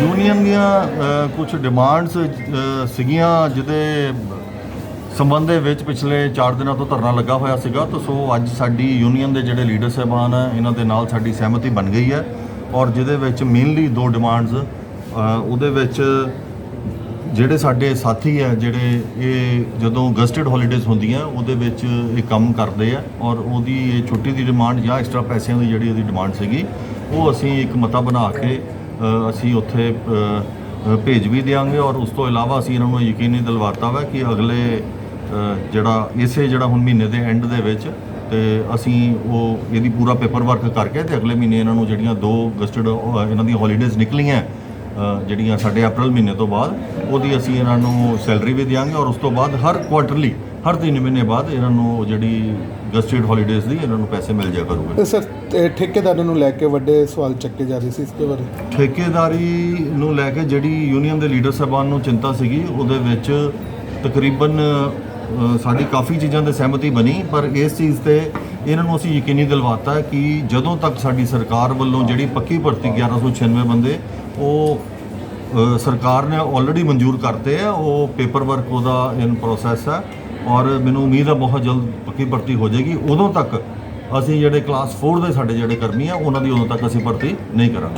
Union ਦੀਆਂ ਕੁਝ demands ਸੀਗੀਆਂ ਜਿਹਦੇ ਸੰਬੰਧ ਦੇ ਵਿੱਚ ਪਿਛਲੇ 4 ਦਿਨਾਂ ਤੋਂ ਧਰਨਾ ਲੱਗਾ ਹੋਇਆ ਸੀਗਾ। ਤਾਂ ਸੋ ਅੱਜ ਸਾਡੀ ਯੂਨੀਅਨ ਦੇ ਜਿਹੜੇ ਲੀਡਰ ਸਾਹਿਬਾਨ ਹੈ ਇਹਨਾਂ ਦੇ ਨਾਲ ਸਾਡੀ ਸਹਿਮਤੀ ਬਣ ਗਈ ਹੈ ਔਰ ਜਿਹਦੇ ਵਿੱਚ ਮੇਨਲੀ ਦੋ ਡਿਮਾਂਡਸ ਉਹਦੇ ਵਿੱਚ ਜਿਹੜੇ ਸਾਡੇ ਸਾਥੀ ਹੈ ਜਿਹੜੇ ਇਹ ਜਦੋਂ ਗਸਟਡ ਹੌਲੀਡੇਜ਼ ਹੁੰਦੀਆਂ, ਉਹਦੇ ਵਿੱਚ ਇਹ ਕੰਮ ਕਰਦੇ ਆ ਔਰ ਉਹਦੀ ਇਹ ਛੁੱਟੀ ਦੀ ਡਿਮਾਂਡ ਜਾਂ ਐਕਸਟਰਾ ਪੈਸਿਆਂ ਦੀ ਜਿਹੜੀ ਉਹਦੀ ਡਿਮਾਂਡ ਸੀਗੀ, ਉਹ ਅਸੀਂ ਇੱਕ ਮਤਾ ਬਣਾ ਕੇ ਅਸੀਂ ਉੱਥੇ ਭੇਜ ਵੀ ਦਿਆਂਗੇ ਔਰ ਉਸ ਤੋਂ ਇਲਾਵਾ ਅਸੀਂ ਇਹਨਾਂ ਨੂੰ ਯਕੀਨੀ ਦਿਲਵਾਤਾ ਵਾ ਕਿ ਅਗਲੇ ਜਿਹੜਾ ਇਸੇ ਜਿਹੜਾ ਹੁਣ ਮਹੀਨੇ ਦੇ ਐਂਡ ਦੇ ਵਿੱਚ ਤੇ ਅਸੀਂ ਉਹ ਇਹਦੀ ਪੂਰਾ ਪੇਪਰ ਵਰਕ ਕਰਕੇ ਤੇ ਅਗਲੇ ਮਹੀਨੇ ਇਹਨਾਂ ਨੂੰ ਜਿਹੜੀਆਂ ਦੋ ਗਸਟਡ ਇਹਨਾਂ ਦੀਆਂ ਹੌਲੀਡੇਜ਼ ਨਿਕਲੀਆਂ ਜਿਹੜੀਆਂ ਸਾਡੇ ਅਪ੍ਰੈਲ ਮਹੀਨੇ ਤੋਂ ਬਾਅਦ, ਉਹਦੀ ਅਸੀਂ ਇਹਨਾਂ ਨੂੰ ਸੈਲਰੀ ਵੀ ਦਿਆਂਗੇ ਔਰ ਉਸ ਤੋਂ ਬਾਅਦ ਹਰ ਕੁਆਟਰਲੀ ਹਰ 3 ਮਹੀਨੇ ਬਾਅਦ ਇਹਨਾਂ ਨੂੰ ਜਿਹੜੀ ਗਸਟਡ ਹੌਲੀਡੇਜ਼ ਦੀ ਇਹਨਾਂ ਨੂੰ ਪੈਸੇ ਮਿਲ ਜਾਇਆ ਕਰੂਗੇ। ਸਰ ਤੇ ਠੇਕੇਦਾਰਾਂ ਨੂੰ ਲੈ ਕੇ ਵੱਡੇ ਸਵਾਲ ਚੱਕੇ ਜਾ ਰਹੇ ਸੀ ਇਸ ਦੇ ਬਾਰੇ। ਠੇਕੇਦਾਰੀ ਨੂੰ ਲੈ ਕੇ ਜਿਹੜੀ ਯੂਨੀਅਨ ਦੇ ਲੀਡਰ ਸਾਹਿਬਾਨ ਨੂੰ ਚਿੰਤਾ ਸੀਗੀ ਉਹਦੇ ਵਿੱਚ ਤਕਰੀਬਨ ਸਾਡੀ ਕਾਫੀ ਚੀਜ਼ਾਂ ਤੇ ਸਹਿਮਤੀ ਬਣੀ ਪਰ ਇਸ ਚੀਜ਼ ਤੇ ਇਹਨਾਂ ਨੂੰ ਅਸੀਂ ਯਕੀਨੀ ਦਿਲਵਾਤਾ ਕਿ ਜਦੋਂ ਤੱਕ ਸਾਡੀ ਸਰਕਾਰ ਵੱਲੋਂ ਜਿਹੜੀ ਪੱਕੀ ਭਰਤੀ 1196 ਬੰਦੇ ਉਹ ਸਰਕਾਰ ਨੇ ਆਲਰੇਡੀ ਮਨਜ਼ੂਰ ਕਰਤੇ ਆ ਉਹ ਪੇਪਰ ਵਰਕ ਉਹਦਾ ਇਨ ਪ੍ਰੋਸੈਸ ਹੈ ਔਰ ਮੈਨੂੰ ਉਮੀਦ ਹੈ ਬਹੁਤ ਜਲਦ ਪੱਕੀ ਭਰਤੀ ਹੋ ਜਾਏਗੀ। ਉਦੋਂ ਤੱਕ ਅਸੀਂ ਜਿਹੜੇ ਕਲਾਸ 4 ਦੇ ਸਾਡੇ ਜਿਹੜੇ ਕਰਮੀ ਆ, ਉਹਨਾਂ ਦੀ ਉਦੋਂ ਤੱਕ ਅਸੀਂ ਭਰਤੀ ਨਹੀਂ ਕਰਾਂਗੇ।